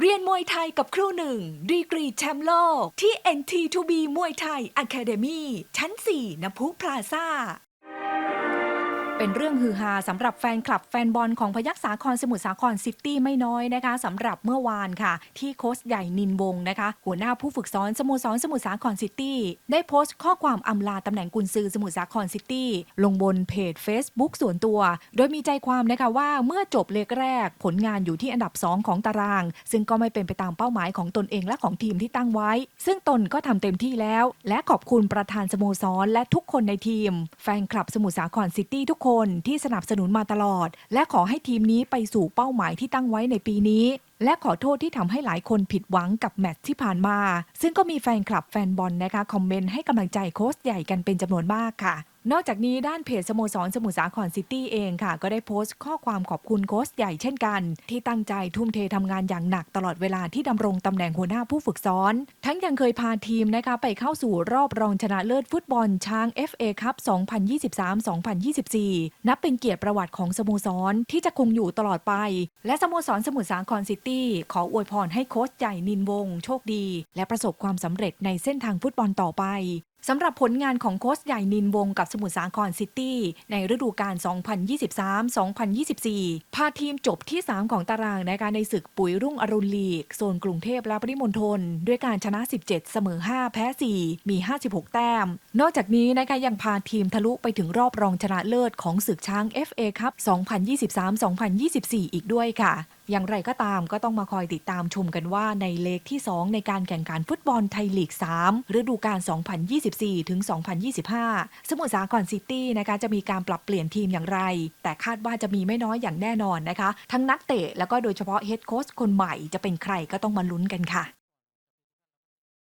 เรียนมวยไทยกับครูหนึ่ง ดีกรีแชมป์โลก ที่ NT2B มวยไทย Academy ชั้น 4นพุพลาซ่า เป็นเรื่องฮือฮาสำหรับแฟนคลับแฟนบอลของพยัคฆ์สาครสมุทรสาครซิตี้ไม่น้อยนะคะสำหรับเมื่อวานค่ะ ที่โค้ชใหญ่นินวงนะคะ หัวหน้าผู้ฝึกสอนสโมสรสมุทรสาครซิตี้ได้โพสต์ข้อความอำลาตำแหน่งกุนซือสมุทรสาครซิตี้ลงบนเพจ Facebook ส่วนตัว โดยมีใจความนะคะว่าเมื่อจบเลกแรก ผลงานอยู่ที่อันดับ 2 ของตาราง ซึ่งก็ไม่เป็นไปตามเป้าหมายของตนเองและของทีมที่ตั้งไว้ ซึ่งตนก็ทำเต็มที่แล้ว และขอบคุณประธานสโมสรและทุกคนในทีม แฟนคลับสมุทรสาครซิตี้ทุกคนที่สนับสนุนมาตลอด และขอให้ทีมนี้ไปสู่เป้าหมายที่ตั้งไว้ในปีนี้ และขอโทษที่ทำให้หลายคนผิดหวังกับแมตช์ที่ผ่านมา ซึ่งก็มีแฟนคลับแฟนบอลนะคะคอมเมนต์ให้กำลังใจโค้ชใหญ่กันเป็นจำนวนมากค่ะ นอกจากนี้ด้านเพจสโมสรสมุทรสาครซิตี้เองค่ะ ก็ได้โพสต์ข้อความขอบคุณโค้ชใหญ่เช่นกัน ที่ตั้งใจทุ่มเททำงานอย่างหนักตลอดเวลาที่ดำรงตำแหน่งหัวหน้าผู้ฝึกสอน ทั้งยังเคยพาทีมนะคะไปเข้าสู่รอบรองชนะเลิศฟุตบอลช้าง FA คัพ 2023-2024 นับเป็นเกียรติประวัติของสโมสรที่จะคงอยู่ตลอดไป และสโมสรสมุทรสาครซิตี้ขออวยพรให้โค้ชใหญ่นินวง โชคดี และประสบความสำเร็จในเส้นทางฟุตบอลต่อไป สำหรับผลงานของโค้ชใหญ่นินวงกับสมุทรสาครซิตี้ในฤดูกาล 2023-2024 พาทีมจบที่ 3 ของตารางในการในศึกปุ๋ยรุ่งอรุณลีก โซนกรุงเทพและปริมณฑลด้วยการชนะ 17 เสมอ 5 แพ้ 4 มี 56 แต้ม นอกจากนี้นะคะยังพาทีมทะลุไปถึงรอบรองชนะเลิศของศึกช้าง FA คัพ2023-2024 อีกด้วยค่ะ อย่างไรก็ตามก็ต้องมาคอยติดตามชมกันว่าในเลกที่ 2 ในการแข่งขันฟุตบอลไทยลีก 3 ฤดูกาล 2024 ถึง 2025 สมุทรสาครซิตี้นะคะจะมีการปรับเปลี่ยนทีมอย่างไร แต่คาดว่าจะมีไม่น้อยอย่างแน่นอนนะคะ ทั้งนักเตะแล้วก็โดยเฉพาะเฮดโค้ชคนใหม่จะเป็นใครก็ต้องมาลุ้นกันค่ะ